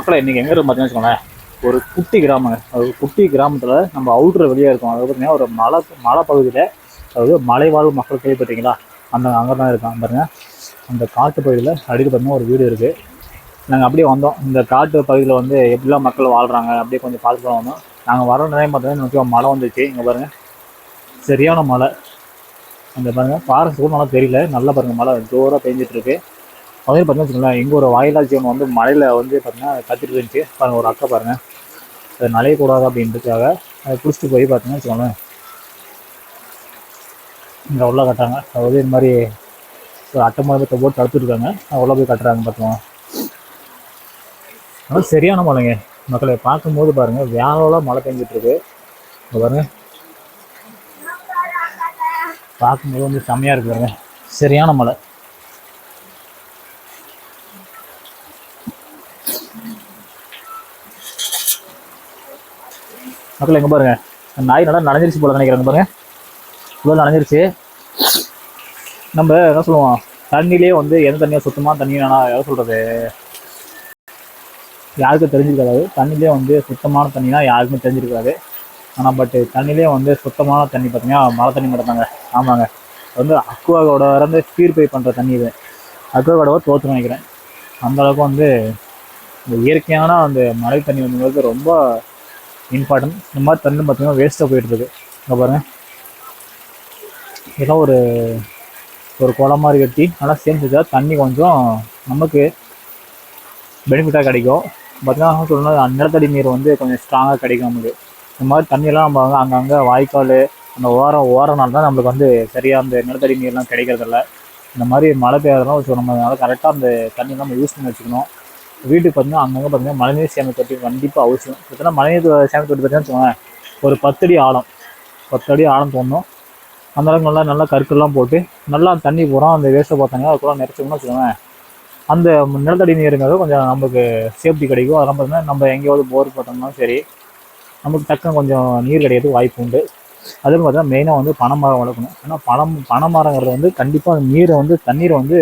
மக்களை இன்றைக்கி எங்கே பார்த்தீங்கன்னு வச்சுக்கோங்களேன் ஒரு குட்டி கிராமங்க. அது குட்டி கிராமத்தில் நம்ம அவுட்டர் வெளியே இருக்கோம். அது பார்த்தீங்கன்னா ஒரு மலை மலை பகுதியில் அதாவது மலைவாழ் மக்கள் கேள்விப்பட்டீங்களா அந்த அங்கே தான் இருக்கோம் பாருங்க. அந்த காட்டு பகுதியில் அடியில் பார்த்தீங்கன்னா ஒரு வீடு இருக்குது நாங்கள் அப்படியே வந்தோம். இந்த காட்டு பகுதியில் வந்து எப்படிலாம் மக்கள் வாழ்கிறாங்க அப்படியே கொஞ்சம் பார்த்துட்டு வந்தோம். நாங்கள் வர நேரம் பார்த்தீங்கன்னா முக்கியம் மழை வந்துச்சு இங்கே பாருங்கள் சரியான மழை. அந்த பாருங்கள் ஃபாரஸ்ட் கூட நல்லா தெரியல. நல்லா பாருங்கள் மழை ஜோராக பெஞ்சிட்ருக்கு வந்து அதே பார்த்தீங்கன்னா வச்சுக்கோங்களேன் எங்கள் ஒரு வாயிலா ஜீவன் வந்து மலையில் வந்து பார்த்தீங்கன்னா கத்திட்டு இருந்துச்சு. பாருங்கள் ஒரு அக்கா பாருங்கள் அது நலையக்கூடாது அப்படின்றதுக்காக அதை பிடிச்சிட்டு போய் பார்த்தீங்கன்னா வச்சுக்கோங்களேன். இங்கே உள்ள கட்டுறாங்க. அதாவது இந்த மாதிரி ஒரு அட்டை மாதிரி போட்டு தடுத்துருக்காங்க உள்ளே போய் கட்டுறாங்க பார்த்தோம் ஆனால் சரியான மழைங்க மக்களை பார்க்கும்போது பாருங்கள் வேனோலாம் மழை பெஞ்சிட்ருக்கு இருக்கு. பாருங்கள் பார்க்கும்போது வந்து செம்மையாக இருக்கு பாருங்கள் சரியான மழை. மக்கள் எங்கே பாருங்க. நாய் நல்லா நனைஞ்சிருச்சு போல நினைக்கிறாங்க பாருங்க. இவ்வளோ நனைஞ்சிருச்சு. நம்ம என்ன சொல்லுவோம்? தண்ணியிலே வந்து எந்த தண்ணியாக சுத்தமாக தண்ணியும் வேணா எதை சொல்கிறது யாருக்கும் தெரிஞ்சிருக்காது. தண்ணியிலே வந்து சுத்தமான தண்ணினா யாருக்குமே தெரிஞ்சிருக்காது. ஆனால் பட் தண்ணியிலே வந்து சுத்தமான தண்ணி பார்த்தீங்கன்னா மழை தண்ணி மட்டும்தாங்க ஆமாங்க. வந்து அக்குவாவோட வந்து பியூரிஃபை பண்ணுற தண்ணி இது. அக்குவாவோட தோற்று நினைக்கிறேன். அந்த அளவுக்கு வந்து இந்த இயற்கையான அந்த மழை தண்ணி வந்து ரொம்ப இம்பார்ட்டன்ட் இந்த மாதிரி தண்ணி பார்த்தீங்கன்னா வேஸ்ட்டாக போயிட்டு இருக்கு இங்கே பாருங்கள் இதெல்லாம் ஒரு ஒரு குளம் மாதிரி கட்டி நல்லா சேர்ந்து வச்சா தண்ணி கொஞ்சம் நமக்கு பெனிஃபிட்டாக கிடைக்கும். பார்த்தீங்கன்னா அந்த நிலத்தடி நீர் வந்து கொஞ்சம் ஸ்ட்ராங்காக கிடைக்கும் நமக்கு. இந்த மாதிரி தண்ணியெல்லாம் நம்ம வந்து அங்கங்கே வாய்க்கால் அந்த ஓரம் ஓரனால தான் நம்மளுக்கு வந்து சரியாக அந்த நிலத்தடி நீர்லாம் கிடைக்கிறதில்ல. இந்த மாதிரி மழை பெய்யறதுலாம் ஸோ நம்ம அதனால் கரெக்டாக அந்த தண்ணி நம்ம யூஸ் பண்ணி வச்சுக்கணும். வீட்டுக்கு பார்த்தீங்கன்னா அங்கங்கே பார்த்தீங்கன்னா மழைநீர் சேமிப்பு தொட்டி கண்டிப்பாக அவசியம். பார்த்தீங்கன்னா மழைநீர் சேமிப்பு தொட்டி பார்த்தீங்கன்னா வச்சுக்கோங்களேன் ஒரு பத்தடி ஆழம். பத்தடி ஆழம் தோணும். அந்த அளவுக்கு நல்லா நல்லா கற்கள்லாம் போட்டு நல்லா தண்ணி போகிறோம் அந்த வேஸ்ட்டை பார்த்தாங்க அதுக்குள்ள நிறச்சோம்னு வச்சுக்கோங்களேன் அந்த நிலத்தடி நீருங்கிறது கொஞ்சம் நமக்கு சேஃப்டி கிடைக்கும். அதெல்லாம் பார்த்தீங்கன்னா நம்ம எங்கேயாவது போர் போட்டோம்னா சரி நமக்கு டக்குன்னு கொஞ்சம் நீர் கிடைக்கிறதுக்கு வாய்ப்பு உண்டு. அதே பார்த்தா மெயினாக வந்து பனைமரம் வளர்க்கணும். ஏன்னா பனம் பனைமரங்கிறது வந்து கண்டிப்பாக நீரை வந்து தண்ணீரை வந்து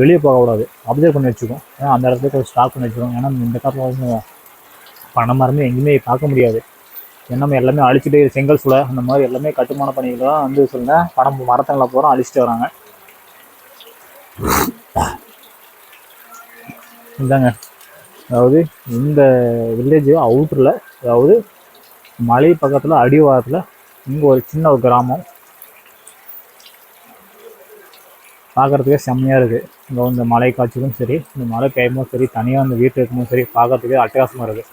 வெளியே போகக்கூடாது. அப்சர்வ் பண்ணி வச்சுக்கோம் ஏன்னா அந்த இடத்துல கொஞ்சம் ஸ்டாக் பண்ணி வச்சுக்கணும் ஏன்னா இந்த காலத்தில் வந்து பனைமரமே எங்கேயுமே பார்க்க முடியாது. ஏன்னா நம்ம எல்லாமே அழிச்சிட்டு செங்கல் சுலை அந்த மாதிரி எல்லாமே கட்டுமான பணிகள் தான் வந்து சொல்லுங்கள் பணம் மரத்தங்களை பூரா அழிச்சிட்டு வராங்க. இதாங்க அதாவது இந்த வில்லேஜ் அவுட்டரில் அதாவது மலை பக்கத்தில் அடிவாரத்தில் இங்கே ஒரு சின்ன ஒரு கிராமம். பார்க்குறதுக்கே செம்மையாக இருக்குது இங்கே இந்த மலை காய்ச்சலும் சரி இந்த மழை பெய்யும்போது சரி தனியாக அந்த வீட்டில் இருக்கும்போது சரி பார்க்கறதுக்கே அட்டகாசமாக இருக்குது